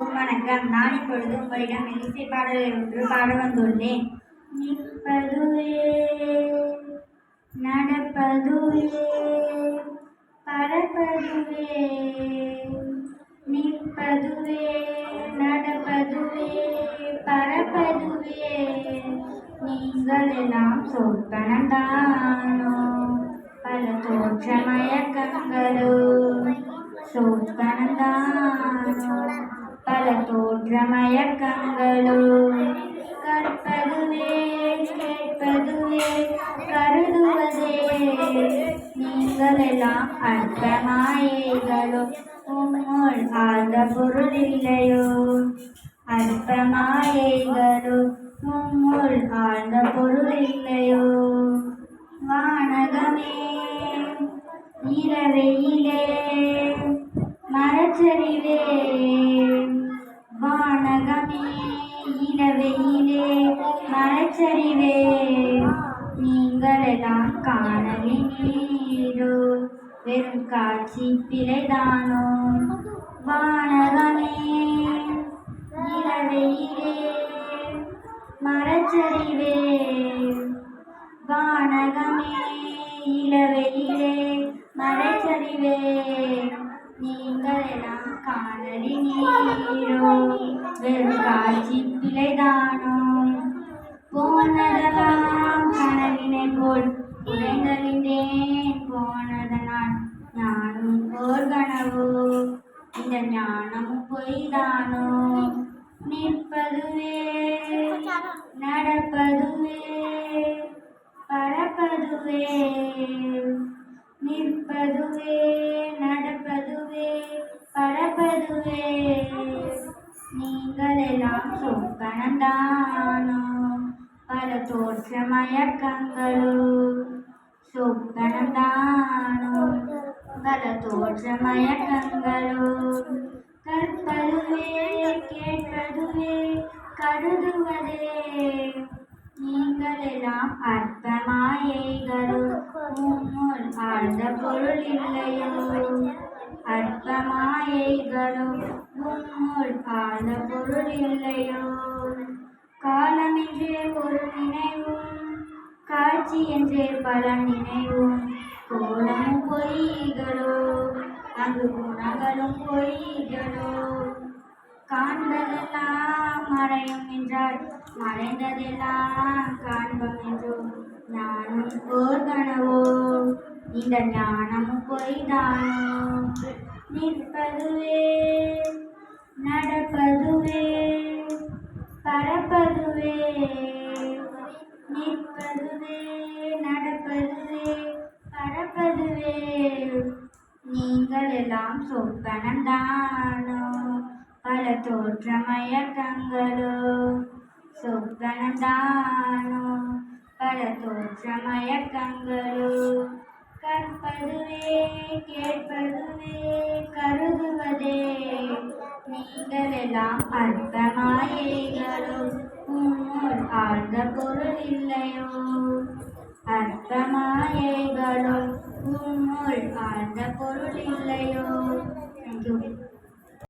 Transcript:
வணக்கம். நான் இப்பொழுது உங்களிடம் இசை பாடலை ஒன்று பாட வந்துள்ளேன். நிற்பதுவே நடப்பதுவே பறப்பதுவே நிற்பதுவே நடப்பதுவே பறப்பதுவே நீங்கள் எல்லாம் சொற்பனந்தானோ? பல தோற்ற மயக்கங்களோ சொற்பனந்தானோ? பல தோற்ற கற்பதுவே கேட்பதுவே கருதுவதே. நீங்கள் எல்லாம் அற்ப மாயைகளோ உம்முள் ஆழ்ந்த பொருள் இல்லையோ அற்ப மாயைகளோ உம்முள் ஆழ்ந்த பொருள் இல்லையோ வானகமே இரவையிலே மரச்சரிவே வானகமே வெயிலே மரச்சரிவே நீங்களெல்லாம் காணலினீரோ வெறும் காட்சி பிழைதானோ? வானகமே இளவெயிலே மரச்சரிவே வானகமே இளவெயிலே மரச்சரிவே நீங்கள் எல்லாம் காணலி நீரோ வெறும் காட்சி பிழைதானோ போனதெல்லாம் கனவினை போல் உடைந்தறிந்தேன் போனதனால் ஞானம் போர் கனவோ இந்த ஞானம் பொய்தானோ? நிற்பதுவே நடப்பதுவே பறப்பதுவே நிற்பதுவே நடப்பதுவே பறப்பதுவே நீங்கள் எல்லாம் சொப்பனந்தானோ பல தோற்ற சொப்பனந்தானோ பல தோற்ற கற்பதுவே கேட்பதுவே கருதுவதே நீங்கள் எல்லாம் அற்ப உம்முள் ஆழ்ந்த பொருள் இல்லையோ அற்பமாயைகளும் மாயைகளோ உம்முள் ஆழ்ந்த பொருள் இல்லையோ? காலமென்றே ஒரு நினைவும் காட்சி என்றே பல நினைவும். கோலமும் பொய்களோ? அங்கு குணங்களும் பொய்களோ? காண்பதெல்லாம் மறையும் என்றால் மறைந்ததெல்லாம் காண்பம் என்றோ ஞானம் ஓர் கனவோ? இந்த ஞானமும் பொய்தானோ? நிற்பதுவே நடப்பதுவே பறப்பதுவே நிற்பதுவே நடப்பதுவே பறப்பதுவே நீங்கள் எல்லாம் சொப்பனந்தானோ பல தோற்றமயக்கங்களோ. சொப்பனந்தானோ பல தோற்றமயக்கங்களோ. கற்பதுவே கேட்பதுமே கருதுவதே. நீங்கள் எல்லாம் அற்ப உன்னோர் ஆழ்ந்த பொருள் இல்லையோ? அற்ப உன்னோர் ஆழ்ந்த பொருள் இல்லையோ? தேங்க்யூ